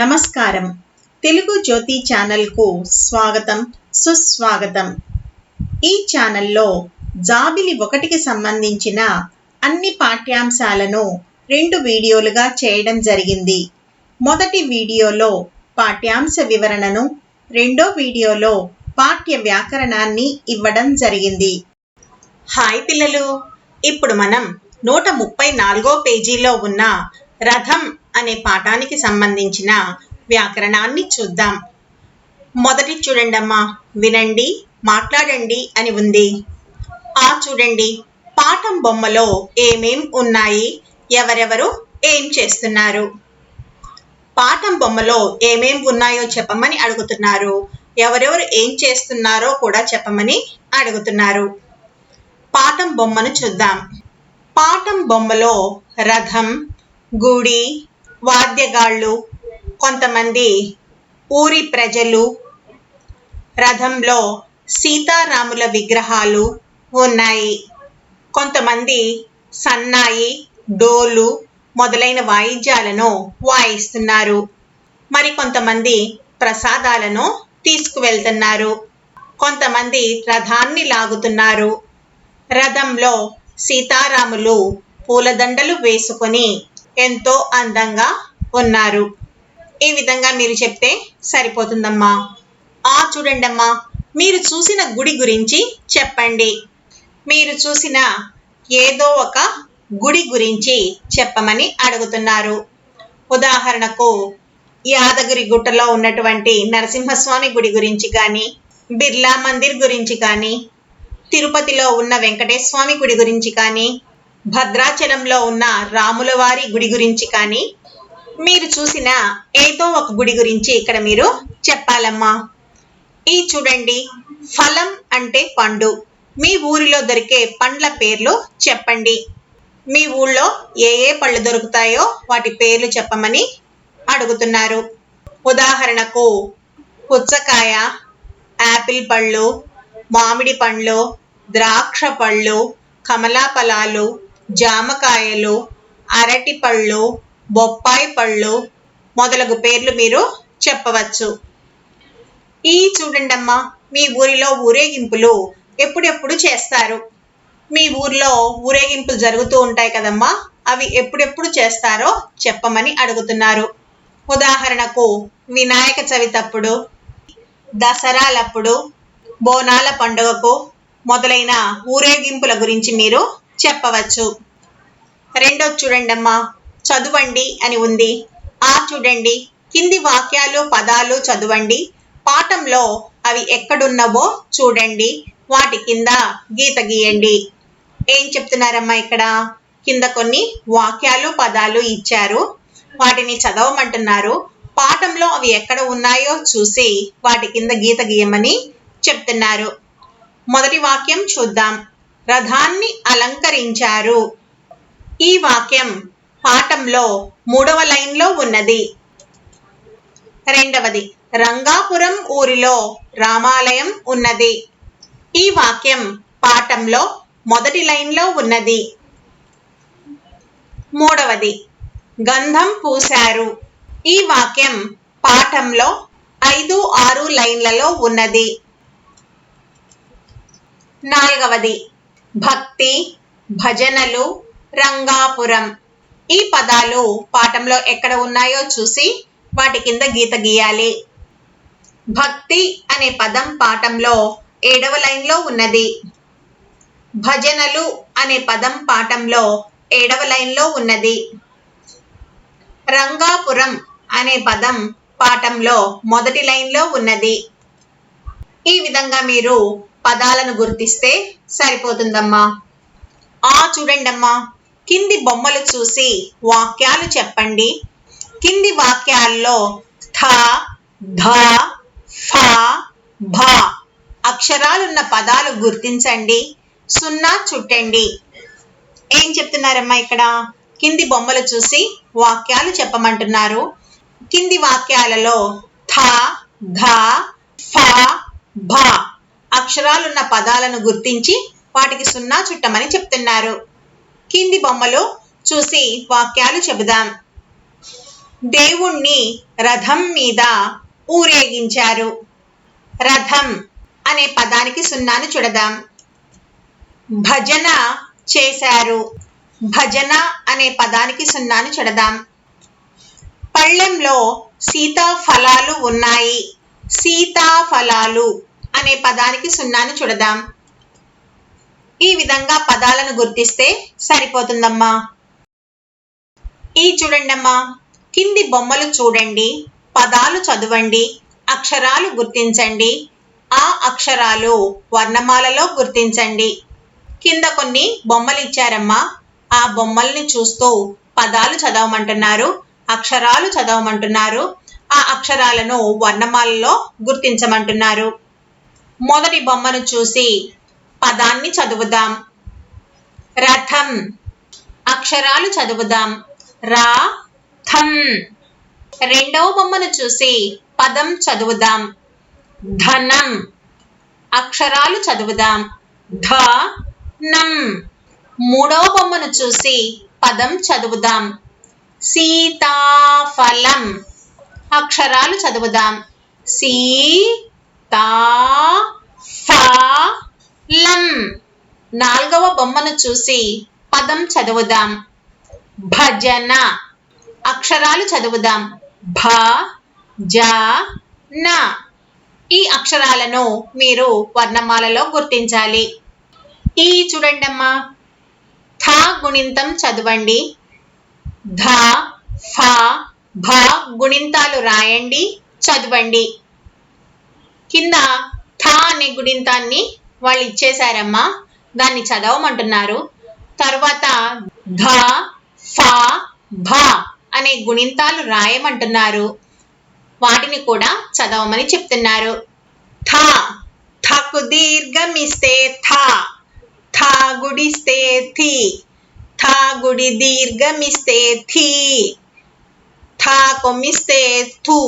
నమస్కారం. తెలుగు జ్యోతి ఛానల్కు స్వాగతం సుస్వాగతం. ఈ ఛానల్లో జాబిలి ఒకటికి సంబంధించిన అన్ని పాఠ్యాంశాలను రెండు వీడియోలుగా చేయడం జరిగింది. మొదటి వీడియోలో పాఠ్యాంశ వివరణను రెండో వీడియోలో పాఠ్య వ్యాకరణాన్ని ఇవ్వడం జరిగింది. హాయ్ పిల్లలు! ఇప్పుడు మనం నూట ముప్పై నాలుగో పేజీలో ఉన్న రథం అనే పాఠానికి సంబంధించిన వ్యాకరణాన్ని చూద్దాం. మొదటి చూడండమ్మా వినండి మాట్లాడండి అని ఉంది. ఆ చూడండి పాఠం బొమ్మలో ఏమేం ఉన్నాయి? ఎవరెవరు ఏం చేస్తున్నారు? పాఠం బొమ్మలో ఏమేం ఉన్నాయో చెప్పమని అడుగుతున్నారు. ఎవరెవరు ఏం చేస్తున్నారో కూడా చెప్పమని అడుగుతున్నారు. పాఠం బొమ్మను చూద్దాం. పాఠం బొమ్మలో రథం గుడి వాద్యగాళ్ళు కొంతమంది ఊరి ప్రజలు రథంలో సీతారాముల విగ్రహాలు ఉన్నాయి. కొంతమంది సన్నాయి డోలు మొదలైన వాయిద్యాలను వాయిస్తున్నారు. మరి కొంతమంది ప్రసాదాలను తీసుకువెళ్తున్నారు. కొంతమంది రథాన్ని లాగుతున్నారు. రథంలో సీతారాములు పూలదండలు వేసుకొని ఎంతో అందంగా ఉన్నారు. ఈ విధంగా మీరు చెప్తే సరిపోతుందమ్మా. ఆ చూడండమ్మా మీరు చూసిన గుడి గురించి చెప్పండి. మీరు చూసిన ఏదో ఒక గుడి గురించి చెప్పమని అడుగుతున్నారు. ఉదాహరణకు యాదగిరి గుట్టలో ఉన్నటువంటి నరసింహస్వామి గుడి గురించి కానీ బిర్లా మందిర్ గురించి కానీ తిరుపతిలో ఉన్న వెంకటేశ్వమి గుడి గురించి కానీ భద్రాచలంలో ఉన్న రాములవారి గుడి గురించి కానీ మీరు చూసిన ఏదో ఒక గుడి గురించి ఇక్కడ మీరు చెప్పాలమ్మా. ఈ చూడండి ఫలం అంటే పండు. మీ ఊరిలో దొరికే పండ్ల పేర్లు చెప్పండి. మీ ఊళ్ళో ఏ ఏ పళ్ళు దొరుకుతాయో వాటి పేర్లు చెప్పమని అడుగుతున్నారు. ఉదాహరణకు పుచ్చకాయ యాపిల్ పళ్ళు మామిడి పండ్లు ద్రాక్ష పళ్ళు కమలా ఫలాలు జామకాయలు అరటి పళ్ళు బొప్పాయి పళ్ళు మొదలగు పేర్లు మీరు చెప్పవచ్చు. ఈ చూడండమ్మా మీ ఊరిలో ఊరేగింపులు ఎప్పుడెప్పుడు చేస్తారు? మీ ఊర్లో ఊరేగింపులు జరుగుతూ ఉంటాయి కదమ్మా అవి ఎప్పుడెప్పుడు చేస్తారో చెప్పమని అడుగుతున్నారు. ఉదాహరణకు వినాయక చవితప్పుడు దసరాలప్పుడు బోనాల పండుగకు మొదలైన ఊరేగింపుల గురించి మీరు చెప్పవచ్చు. రెండో చూడండమ్మా చదవండి అని ఉంది. ఆ చూడండి కింది వాక్యాలు పదాలు చదవండి. పాఠంలో అవి ఎక్కడున్నవో చూడండి. వాటి కింద గీత గీయండి. ఏం చెప్తున్నారమ్మా ఇక్కడ? కింద కొన్ని వాక్యాలు పదాలు ఇచ్చారు. వాటిని చదవమంటున్నారు. పాఠంలో అవి ఎక్కడ ఉన్నాయో చూసి వాటి కింద గీత గీయమని చెప్తున్నారు. మొదటి వాక్యం చూద్దాం. రథాన్ని అలంకరించారు. ఈ వాక్యం పాఠంలో మూడవ లైన్లో ఉన్నది. రెండవది రంగాపురం ఊరిలో రామాలయం ఉన్నది. ఈ వాక్యం పాఠంలో మొదటి లైన్లో ఉన్నది. మూడవది గంధం పూశారు. ఈ వాక్యం పాఠంలో ఐదు ఆరు లైన్లలో ఉన్నది. నాలుగవది భక్తి భజనలు రంగాపురం. ఈ పదాలు పాఠంలో ఎక్కడ ఉన్నాయో చూసి వాటి కింద గీత గీయాలి. భక్తి అనే పదం పాఠంలో ఏడవ లైన్లో ఉన్నది. భజనలు అనే పదం పాఠంలో ఏడవ లైన్లో ఉన్నది. రంగాపురం అనే పదం పాఠంలో మొదటి లైన్లో ఉన్నది. ఈ విధంగా మీరు పదాలను గుర్తిస్తే సరిపోతుందమ్మా. ఆ చూడండమ్మా కింది బొమ్మలు చూసి వాక్యాలు చెప్పండి. కింది వాక్యాల్లో థ ధ ఫ భ అక్షరాలున్న పదాలు గుర్తించండి సున్నా చుట్టండి. ఏం చెప్తున్నారమ్మా ఇక్కడ? కింది బొమ్మలు చూసి వాక్యాలు చెప్పమంటున్నారు. కింది వాక్యాలలో థ ధ ఫ భ అక్షరాలున్న పదాలను గుర్తించి వాటికి సున్నా చుట్టమని చెప్తున్నారు. కింది బొమ్మలు చూసి వాక్యాలు చెబుదాం. దేవుణ్ణి రథం మీద ఊరేగించారు. రథం అనే పదానికి సున్నాను చూడదాం. భజన చేశారు. భజన అనే పదానికి సున్నాను చూడదాం. పళ్ళెంలో సీతాఫలాలు ఉన్నాయి. సీతాఫలాలు. అనే పదానికి సున్నాను చూడదాం. ఈ విధంగా పదాలను గుర్తిస్తే సరిపోతుందమ్మా. ఈ చూడండమ్మా కింది బొమ్మలు చూడండి పదాలు చదవండి అక్షరాలు గుర్తించండి ఆ అక్షరాలు వర్ణమాలలో గుర్తించండి. కింద కొన్ని బొమ్మలు ఇచ్చారమ్మా. ఆ బొమ్మల్ని చూస్తూ పదాలు చదవమంటున్నారు అక్షరాలు చదవమంటున్నారు ఆ అక్షరాలను వర్ణమాలలో గుర్తించమంటున్నారు. మొదటి బొమ్మను చూసి పదాన్ని చదువుదాం. రథం. అక్షరాలు చదువుదాం. రా థం రెండవ బొమ్మను చూసి పదం చదువుదాం. ధనం. అక్షరాలు చదువుదాం. ధ నం. మూడవ బొమ్మను చూసి పదం చదువుదాం. సీతాఫలం. అక్షరాలు చదువుదాం. సీ తా ఫ లం. నాలుగవ బొమ్మను చూసి పదం చదువుదాం. భజన. అక్షరాలు చదువుదాం. భ జ న. ఈ అక్షరాలను మీరు వర్ణమాలలో గుర్తించాలి. ఈ చూడండమ్మా. థ గుణింతం చదవండి. ధ ఫ భ గుణింతాలు రాయండి చదవండి. కింద థా అనే గుణింతాన్ని వాళ్ళు ఇచ్చేశారమ్మా. దాన్ని చదవమంటున్నారు. తర్వాత ధ ఫ భ అనే గుణింతాలు రాయమంటున్నారు. వాటిని కూడా చదవమని చెప్తున్నారు. థ థకు దీర్ఘమిస్తే థ థ గుడిస్తే థి థ గుడి దీర్ఘమిస్తే థి థ కొమ్మిస్తే థు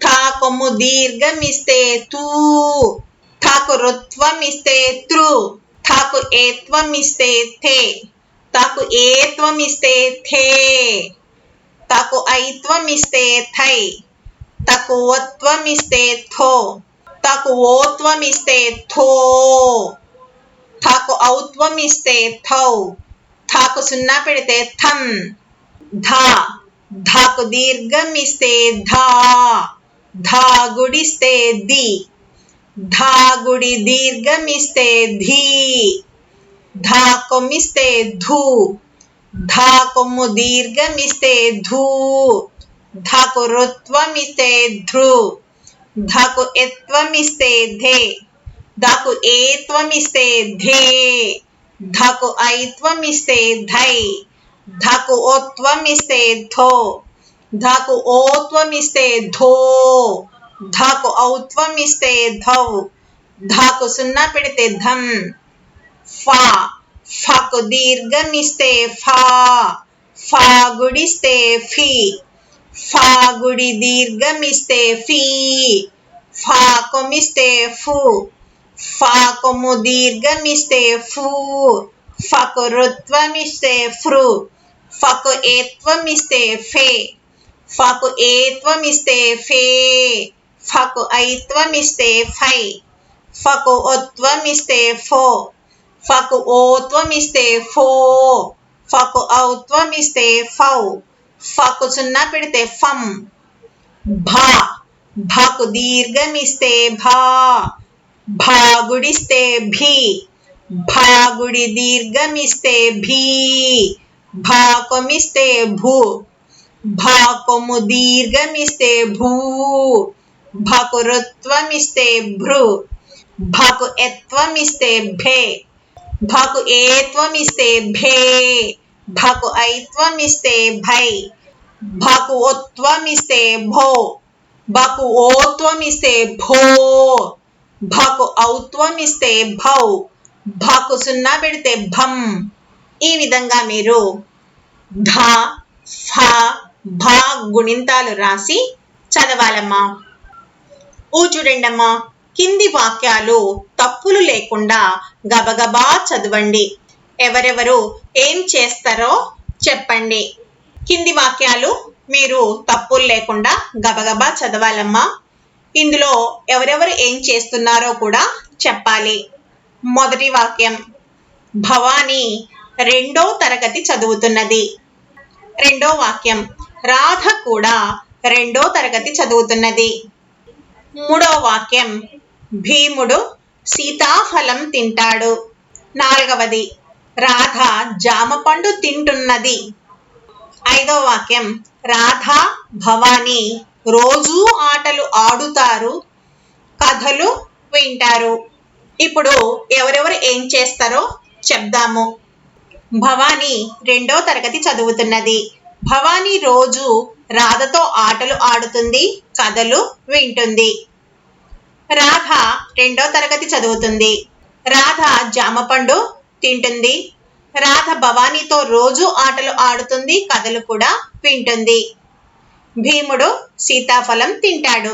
ठा कोमु दीर्घमिस्ते तू था को रुत्व मिस्ते त्रु था को एत्व मिस्ते थे था को एत्व मिस्ते थे था को ऐत्व मिस्ते ताकु था को वत्व मिस्ते थो था को वोत्व मिस्ते थो था को औत्व मिस्ते औत्वमिस्ते था को सुन्ना पेड़ते थम धा धा को दीर्घ मिस्ते धा ఐత్వమిస్తే థై తకు ఓత్వమిస్తే థో తకు ఓత్వమిస్తే థో థాకు ఔత్వమిస్తే థౌ థాకు సున్నా పెడితే థం ధా ధాకు దీర్ఘమిస్తే ధా ధా గుడిస్తే ది ధా గుడి దీర్ఘమిస్తే ధీ ధా కొమ్మిస్తే ధూ ధా కొమ్ము దీర్ఘమిస్తే ధూ ధాకు రుత్వమిస్తే ధృ ధాకు ఎత్వమిస్తే ధే ధాకు ఏత్వమిస్తే ధే ధాకు ఐత్వమిస్తే ధై ధాకు ఓత్వమిస్తే ధో ధాకు ఓత్వమిస్తే ధో ధాకు ఔత్వమిస్తే ధౌ ధాకు సున్నా పెడితే ధం ఫా ఫకు దీర్ఘమిస్తే ఫా ఫా గుడిస్తే ఫీ ఫా గుడి దీర్ఘమిస్తే ఫీ ఫా కొమిస్తే ఫు ఫా కొమ్ము దీర్ఘమిస్తే ఫూ ఫకు రుత్వమిస్తే ఫ్రు ఫకు ఏత్వమిస్తే ఫే ఫకు ఏత్వమిస్తే ఫే ఫకు ఐత్వమిస్తే ఫై ఫకు ఒత్వమిస్తే ఫో ఫకు ఓత్వమిస్తే ఫో ఫకు ఔత్వమిస్తే ఫౌ ఫకు సున్నా పెడితే ఫం భా భాకు దీర్ఘమిస్తే భా భాగుడిస్తే భీ భాగుడి దీర్ఘమిస్తే భీ భాకొమిస్తే భూ భాకొము దీర్ఘమిస్తే భూ భాకు రుత్వమిస్తే భృ భాకు ఎత్వమిస్తే భే భాకు ఏత్వమిస్తే భే భాకు ఐత్వమిస్తే భై భాకు ఓత్వమిస్తే భో భాకు ఓత్వమిస్తే భో భాకు ఔత్వమిస్తే భౌ భాకు సున్నా పెడితే భం ఈ విధంగా మీరు ధ ఫ భా గుణింతాలు రాసి చదవాలమ్మా. ఊ చూడండమ్మా కింది వాక్యాలు తప్పులు లేకుండా గబగబా చదవండి. ఎవరెవరు ఏం చేస్తారో చెప్పండి. కింది వాక్యాలు మీరు తప్పులు లేకుండా గబగబా చదవాలమ్మా. ఇందులో ఎవరెవరు ఏం చేస్తున్నారో కూడా చెప్పాలి. మొదటి వాక్యం భవానీ రెండో తరగతి చదువుతున్నది. రెండో వాక్యం రాధ కూడా రెండో తరగతి చదువుతున్నది. మూడో వాక్యం. భీముడు సీతాఫలం తింటాడు. నాలుగవది. రాధ జామపండు తింటున్నది. ఐదో వాక్యం. రాధ భవానీ రోజూ ఆటలు ఆడుతారు కథలు వింటారు. ఇప్పుడు ఎవరెవరు ఏం చేస్తారో చెప్దాము. భవానీ రెండో తరగతి చదువుతున్నది. భవానీ రోజు రాధతో ఆటలు ఆడుతుంది కథలు వింటుంది. రాధ రెండో తరగతి చదువుతుంది. రాధ జామపండు తింటుంది. రాధ భవానీతో రోజు ఆటలు ఆడుతుంది కథలు కూడా వింటుంది. భీముడు సీతాఫలం తింటాడు.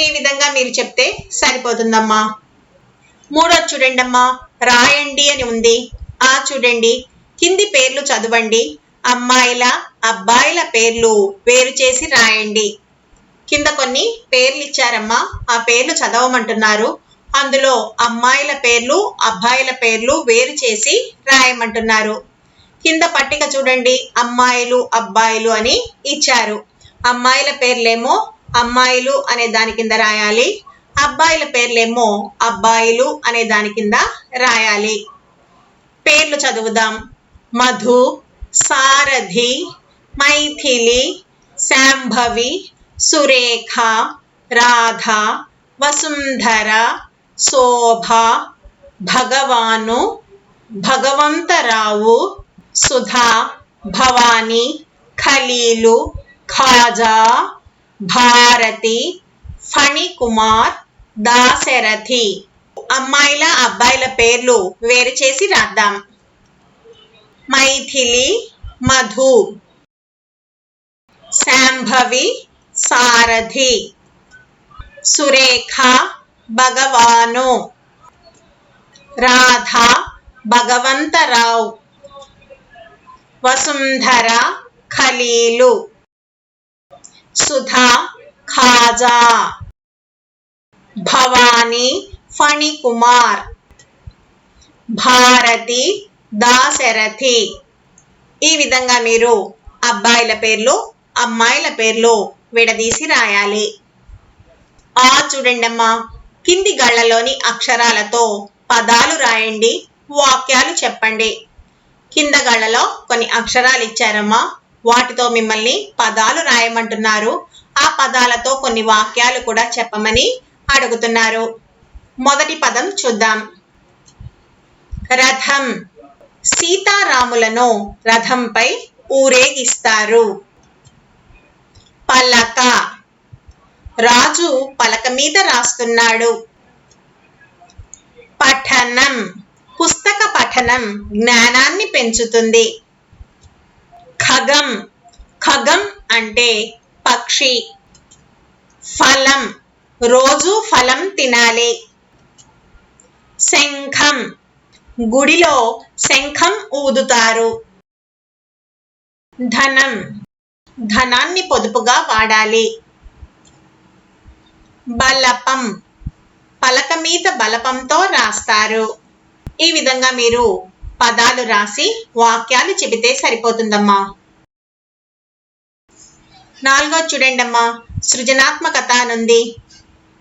ఈ విధంగా మీరు చెప్తే సరిపోతుందమ్మా. మూడో చూడండమ్మా రాయండి అని ఉంది. ఆ చూడండి కింది పేర్లు చదవండి. అమ్మాయిల అబ్బాయిల పేర్లు వేరు చేసి రాయండి. కింద కొన్ని పేర్లు ఇచ్చారమ్మా. ఆ పేర్లు చదవమంటున్నారు. అందులో అమ్మాయిల పేర్లు అబ్బాయిల పేర్లు వేరు చేసి రాయమంటున్నారు. కింద పట్టిక చూడండి. అమ్మాయిలు అబ్బాయిలు అని ఇచ్చారు. అమ్మాయిల పేర్లేమో అమ్మాయిలు అనే దాని కింద రాయాలి. అబ్బాయిల పేర్లేమో అబ్బాయిలు అనే దాని కింద రాయాలి. పేర్లు చదువుదాం. మధు సారథి మైథిలి శాంభవి సురేఖ రాధ వసుంధర శోభ భగవాను భగవంతరావు సుధా భవాని ఖలీలు ఖాజా భారతి ఫణికుమార్ దాశరథి. అమ్మాయిల అబ్బాయిల పేర్లు వేరు చేసి రాద్దాం. మైథిలి మధు. శాంభవి సారథి. సురేఖ భగవాను. రాధ భగవంతరావు. వసుంధర ఖలీలు. సుధా ఖాజా. భవానీ ఫణికుమార్. భారతి దాశరథి. ఈ విధంగా మీరు అబ్బాయిల పేర్లు అమ్మాయిల పేర్లు విడదీసి రాయాలి. ఆ చూడండమ్మా కింది గళ్ళలోని అక్షరాలతో పదాలు రాయండి వాక్యాలు చెప్పండి. కింద గళ్ళలో కొన్ని అక్షరాలు ఇచ్చారమ్మా వాటితో మిమ్మల్ని పదాలు రాయమంటున్నారు. ఆ పదాలతో కొన్ని వాక్యాలు కూడా చెప్పమని అడుగుతున్నారు. మొదటి పదం చూద్దాం. రథం. సీతారాములను రథంపై ఊరేగిస్తారు. పలక. రాజు పలక మీద రాస్తున్నాడు. పఠనం. పుస్తక పఠనం జ్ఞానాన్ని పెంచుతుంది. ఖగం. ఖగం అంటే పక్షి. ఫలం. రోజు ఫలం తినాలి. శంఖం. గుడిలో శంఖం ఊదుతారు. ధనం. ధనాన్ని పొదుపుగా వాడాలి. బలపం. పలక మీద బలపంతో రాస్తారు. ఈ విధంగా మీరు పదాలు రాసి వాక్యాలు చెబితే సరిపోతుందమ్మా. నాలుగో చూడండమ్మా సృజనాత్మకత అనుంది.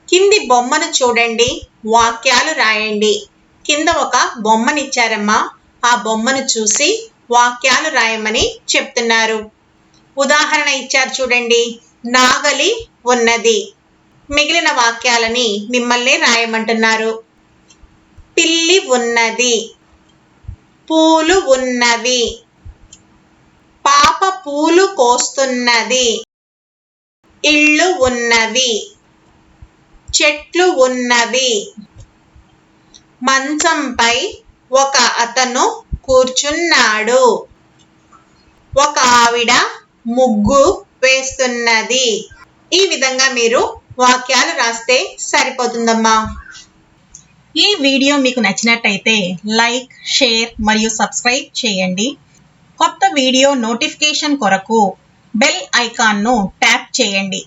కింది బొమ్మను చూడండి వాక్యాలు రాయండి. కింద ఒక బొమ్మనిచ్చారమ్మా. ఆ బొమ్మను చూసి వాక్యాలు రాయమని చెప్తున్నారు. ఉదాహరణ ఇచ్చారు చూడండి. నాగలి ఉన్నది. మిగిలిన వాక్యాలని మిమ్మల్ని రాయమంటున్నారు. పిల్లి ఉన్నది. పూలు ఉన్నవి పాప పూలు కోస్తున్నది. ఇళ్ళు ఉన్నవి చెట్లు ఉన్నవి. మంచంపై ఒక అతను కూర్చున్నాడు. ఒక ఆవిడ ముగ్గు వేస్తున్నది. ఈ విధంగా మీరు వాక్యాలు రాస్తే సరిపోతుందమ్మా. ఈ వీడియో మీకు నచ్చినట్టయితే లైక్ షేర్ మరియు సబ్స్క్రైబ్ చేయండి. కొత్త వీడియో నోటిఫికేషన్ కొరకు బెల్ ఐకాన్ను ట్యాప్ చేయండి.